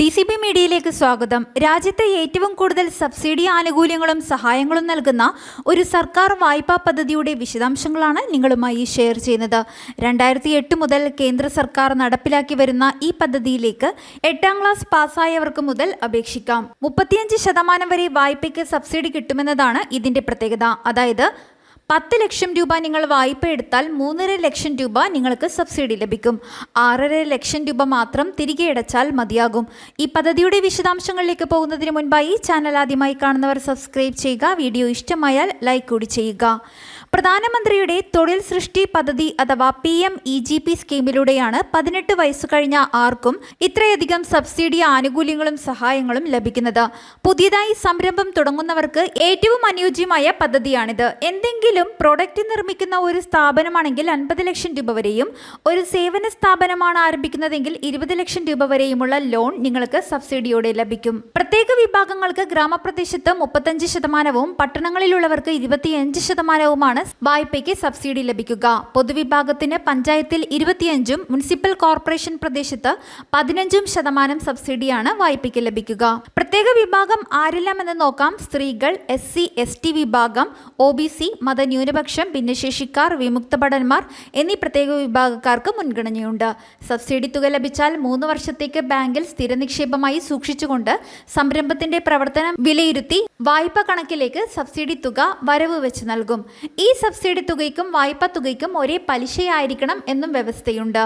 D C B മീഡിയയിലേക്ക് സ്വാഗതം. രാജ്യത്തെ ഏറ്റവും കൂടുതൽ സബ്സിഡി ആനുകൂല്യങ്ങളും സഹായങ്ങളും നൽകുന്ന ഒരു സർക്കാർ വായ്പാ പദ്ധതിയുടെ വിശദാംശങ്ങളാണ് നിങ്ങളുമായി ഷെയർ ചെയ്യുന്നത്. രണ്ടായിരത്തി എട്ട് മുതൽ കേന്ദ്ര സർക്കാർ നടപ്പിലാക്കി വരുന്ന ഈ പദ്ധതിയിലേക്ക് എട്ടാം ക്ലാസ് പാസ്സായവർക്ക് മുതൽ അപേക്ഷിക്കാം. മുപ്പത്തിയഞ്ച് ശതമാനം വരെ വായ്പയ്ക്ക് സബ്സിഡി കിട്ടുമെന്നതാണ് ഇതിന്റെ പ്രത്യേകത. അതായത് പത്ത് ലക്ഷം രൂപ നിങ്ങൾ വായ്പ എടുത്താൽ മൂന്നര ലക്ഷം രൂപ നിങ്ങൾക്ക് സബ്സിഡി ലഭിക്കും. ആറര ലക്ഷം രൂപ മാത്രം തിരികെ അടച്ചാൽ മതിയാകും. ഈ പദ്ധതിയുടെ വിശദാംശങ്ങളിലേക്ക് പോകുന്നതിന് മുൻപായി ചാനൽ ആദ്യമായി കാണുന്നവർ സബ്സ്ക്രൈബ് ചെയ്യുക. വീഡിയോ ഇഷ്ടമായാൽ ലൈക്ക് കൂടി ചെയ്യുക. പ്രധാനമന്ത്രിയുടെ തൊഴിൽ സൃഷ്ടി പദ്ധതി അഥവാ P M E G P സ്കീമിലൂടെയാണ് പതിനെട്ട് വയസ്സ് കഴിഞ്ഞ ആർക്കും ഇത്രയധികം സബ്സിഡി ആനുകൂല്യങ്ങളും സഹായങ്ങളും ലഭിക്കുന്നത്. പുതിയതായി സംരംഭം തുടങ്ങുന്നവർക്ക് ഏറ്റവും അനുയോജ്യമായ പദ്ധതിയാണിത്. എന്തെങ്കിലും പ്രൊഡക്റ്റ് നിർമ്മിക്കുന്ന ഒരു സ്ഥാപനമാണെങ്കിൽ അൻപത് ലക്ഷം രൂപ വരെയും ഒരു സേവന സ്ഥാപനമാണ് ആരംഭിക്കുന്നതെങ്കിൽ ഇരുപത് ലക്ഷം രൂപ വരെയുമുള്ള ലോൺ നിങ്ങൾക്ക് സബ്സിഡിയോടെ ലഭിക്കും. പ്രത്യേക വിഭാഗങ്ങൾക്ക് ഗ്രാമപ്രദേശത്ത് മുപ്പത്തഞ്ച് ശതമാനവും പട്ടണങ്ങളിലുള്ളവർക്ക് ഇരുപത്തിയഞ്ച് ശതമാനവുമാണ് വായ്പയ്ക്ക് സബ്സിഡി ലഭിക്കുക. പൊതുവിഭാഗത്തിന് പഞ്ചായത്തിൽ ഇരുപത്തിയഞ്ചും മുനിസിപ്പൽ കോർപ്പറേഷൻ പ്രദേശത്ത് പതിനഞ്ചും ശതമാനം സബ്സിഡിയാണ് വായ്പയ്ക്ക് ലഭിക്കുക. പ്രത്യേക വിഭാഗം ആരെല്ലാമെന്ന് നോക്കാം. സ്ത്രീകൾ എസ് സി എസ് ടി വിഭാഗം ഒ ബി സി മതന്യൂനപക്ഷം ഭിന്നശേഷിക്കാർ വിമുക്ത ഭടന്മാർ എന്നീ പ്രത്യേക വിഭാഗക്കാർക്ക് മുൻഗണനയുണ്ട്. സബ്സിഡി തുക ലഭിച്ചാൽ മൂന്ന് വർഷത്തേക്ക് ബാങ്കിൽ സ്ഥിര നിക്ഷേപമായി സൂക്ഷിച്ചുകൊണ്ട് സംരംഭത്തിന്റെ പ്രവർത്തനം വിലയിരുത്തി വായ്പ കണക്കിലേക്ക് സബ്സിഡി തുക വരവ് വെച്ച് നൽകും. ഈ സബ്സിഡി തുകയ്ക്കും വായ്പ തുകയ്ക്കും ഒരേ പലിശയായിരിക്കണം എന്നും വ്യവസ്ഥയുണ്ട്.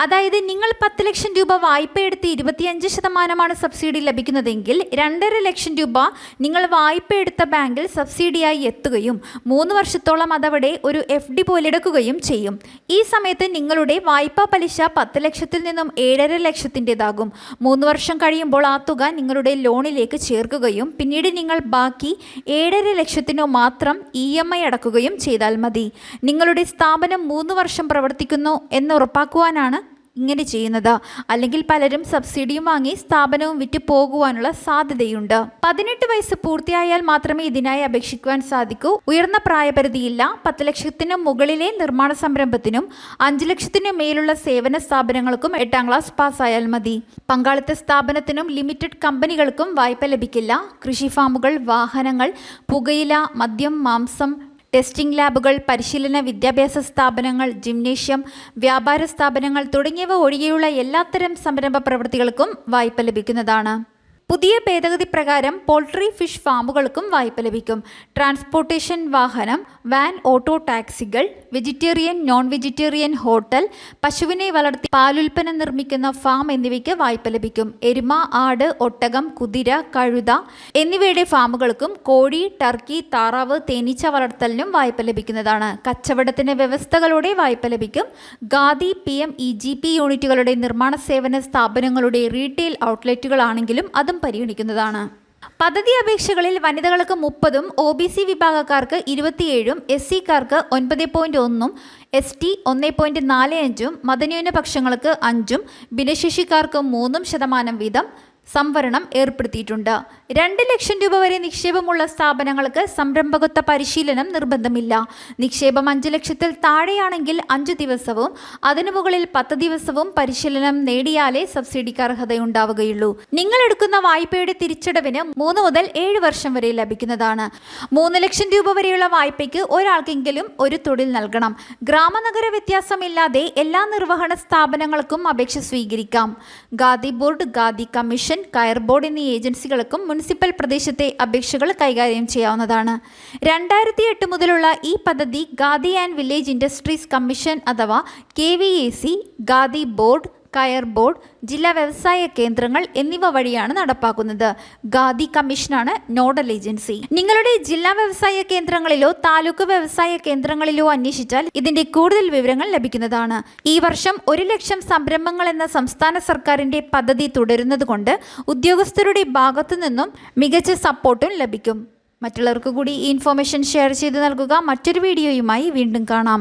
അതായത് നിങ്ങൾ പത്ത് ലക്ഷം രൂപ വായ്പ എടുത്ത് ഇരുപത്തിയഞ്ച് ശതമാനമാണ് സബ്സിഡി ലഭിക്കുന്നതെങ്കിൽ രണ്ടര ലക്ഷം രൂപ നിങ്ങൾ വായ്പ എടുത്ത ബാങ്കിൽ സബ്സിഡിയായി എത്തുകയും മൂന്ന് വർഷത്തോളം അതവിടെ ഒരു എഫ് ഡി പോലെടുക്കുകയും ചെയ്യും. ഈ സമയത്ത് നിങ്ങളുടെ വായ്പാ പലിശ പത്ത് ലക്ഷത്തിൽ നിന്നും ഏഴര ലക്ഷത്തിന്റെതാകും. മൂന്ന് വർഷം കഴിയുമ്പോൾ ആ തുക നിങ്ങളുടെ ലോണിലേക്ക് ചേർക്കുകയും പിന്നീട് നിങ്ങൾ ബാക്കി ഏഴര ലക്ഷത്തിനു മാത്രം ഇ എം ഐ അടക്കുകയും ചെയ്താൽ മതി. നിങ്ങളുടെ സ്ഥാപനം മൂന്ന് വർഷം പ്രവർത്തിക്കുന്നു എന്ന് ഉറപ്പാക്കുവാനാണ് ഇങ്ങനെ ചെയ്യുന്നത്. അല്ലെങ്കിൽ പലരും സബ്സിഡിയും വാങ്ങി സ്ഥാപനവും വിറ്റ് പോകുവാനുള്ള സാധ്യതയുണ്ട്. പതിനെട്ട് വയസ്സ് പൂർത്തിയായാൽ മാത്രമേ ഇതിനായി അപേക്ഷിക്കുവാൻ സാധിക്കൂ. ഉയർന്ന പ്രായപരിധിയില്ല. പത്ത് ലക്ഷത്തിന് മുകളിലെ നിർമ്മാണ സംരംഭത്തിനും അഞ്ച് ലക്ഷത്തിനു മേലുള്ള സേവന സ്ഥാപനങ്ങൾക്കും എട്ടാം ക്ലാസ് പാസ്സായാൽ മതി. പങ്കാളിത്ത സ്ഥാപനത്തിനും ലിമിറ്റഡ് കമ്പനികൾക്കും വായ്പ ലഭിക്കില്ല. കൃഷി ഫാമുകൾ വാഹനങ്ങൾ പുകയില മദ്യം മാംസം ടെസ്റ്റിംഗ് ലാബുകൾ പരിശീലന വിദ്യാഭ്യാസ സ്ഥാപനങ്ങൾ ജിംനേഷ്യം വ്യാപാര സ്ഥാപനങ്ങൾ തുടങ്ങിയവ ഒഴികെയുള്ള എല്ലാത്തരം സംരംഭ പ്രവൃത്തികൾക്കും വായ്പ ലഭിക്കുന്നതാണ്. പുതിയ ഭേദഗതി പ്രകാരം പോൾട്രി ഫിഷ് ഫാമുകൾക്കും വായ്പ ലഭിക്കും. ട്രാൻസ്പോർട്ടേഷൻ വാഹനം വാൻ ഓട്ടോ ടാക്സികൾ വെജിറ്റേറിയൻ നോൺ വെജിറ്റേറിയൻ ഹോട്ടൽ പശുവിനെ വളർത്തി പാലുൽപ്പന്നം നിർമ്മിക്കുന്ന ഫാം എന്നിവയ്ക്ക് വായ്പ ലഭിക്കും. എരുമ ആട് ഒട്ടകം കുതിര കഴുത എന്നിവയുടെ ഫാമുകൾക്കും കോഴി ടർക്കി താറാവ് തേനീച്ച വളർത്തലിനും വായ്പ ലഭിക്കുന്നതാണ്. കച്ചവടത്തിന് വ്യവസ്ഥകളോടെ വായ്പ ലഭിക്കും. Khadi P M E G P യൂണിറ്റുകളുടെ നിർമ്മാണ സേവന സ്ഥാപനങ്ങളുടെ റീറ്റെയിൽ ഔട്ട്ലെറ്റുകളാണെങ്കിലും അതും പരിഗണിക്കുന്നതാണ്. പദ്ധതി അപേക്ഷകളിൽ വനിതകൾക്ക് മുപ്പതും ഒ ബി സി വിഭാഗക്കാർക്ക് ഇരുപത്തിയേഴും എസ് സിക്കാർക്ക് ഒൻപത് പോയിന്റ് ഒന്നും എസ് ടി ഒന്ന് പോയിന്റ് നാല് അഞ്ചും മതന്യൂനപക്ഷങ്ങൾക്ക് അഞ്ചും ഭിന്നശേഷിക്കാർക്ക് മൂന്നും ശതമാനം വീതം സംവരണം ഏർപ്പെടുത്തിയിട്ടുണ്ട്. രണ്ട് ലക്ഷം രൂപ വരെ നിക്ഷേപമുള്ള സ്ഥാപനങ്ങൾക്ക് സംരംഭകത്വ പരിശീലനം നിർബന്ധമില്ല. നിക്ഷേപം അഞ്ച് ലക്ഷത്തിൽ താഴെയാണെങ്കിൽ അഞ്ച് ദിവസവും അതിനു മുകളിൽ പത്ത് ദിവസവും പരിശീലനം നേടിയാലേ സബ്സിഡിക്ക് അർഹതയുണ്ടാവുകയുള്ളൂ. നിങ്ങൾ എടുക്കുന്ന വായ്പയുടെ തിരിച്ചടവിന് മൂന്ന് മുതൽ ഏഴ് വർഷം വരെ ലഭിക്കുന്നതാണ്. മൂന്ന് ലക്ഷം രൂപ വരെയുള്ള വായ്പയ്ക്ക് ഒരാൾക്കെങ്കിലും ഒരു തൊഴിൽ നൽകണം. ഗ്രാമനഗര വ്യത്യാസമില്ലാതെ എല്ലാ നിർവഹണ സ്ഥാപനങ്ങൾക്കും അപേക്ഷ സ്വീകരിക്കാം. ഗാദി ബോർഡ് ഗാദി കമ്മീഷൻ കയർ ബോർഡ് എന്നീ ഏജൻസികൾക്കും മുനിസിപ്പൽ പ്രദേശത്തെ അപേക്ഷകൾ കൈകാര്യം ചെയ്യാവുന്നതാണ്. രണ്ടായിരത്തി എട്ട് മുതലുള്ള ഈ പദ്ധതി Khadi and village industries commission അഥവാ K V A C Khadi board കയർ ബോർഡ് ജില്ലാ വ്യവസായ കേന്ദ്രങ്ങൾ എന്നിവ വഴിയാണ് നടപ്പാക്കുന്നത്. ഗാദി കമ്മീഷനാണ് നോഡൽ ഏജൻസി. നിങ്ങളുടെ ജില്ലാ വ്യവസായ കേന്ദ്രങ്ങളിലോ താലൂക്ക് വ്യവസായ കേന്ദ്രങ്ങളിലോ അന്വേഷിച്ചാൽ ഇതിന്റെ കൂടുതൽ വിവരങ്ങൾ ലഭിക്കുന്നതാണ്. ഈ വർഷം ഒരു ലക്ഷം സംരംഭങ്ങൾ എന്ന സംസ്ഥാന സർക്കാരിന്റെ പദ്ധതി തുടരുന്നതുകൊണ്ട് ഉദ്യോഗസ്ഥരുടെ ഭാഗത്തു നിന്നും മികച്ച സപ്പോർട്ടും ലഭിക്കും. മറ്റുള്ളവർക്ക് കൂടി ഈ ഇൻഫോർമേഷൻ ഷെയർ ചെയ്ത് നൽകുക. മറ്റൊരു വീഡിയോയുമായി വീണ്ടും കാണാം.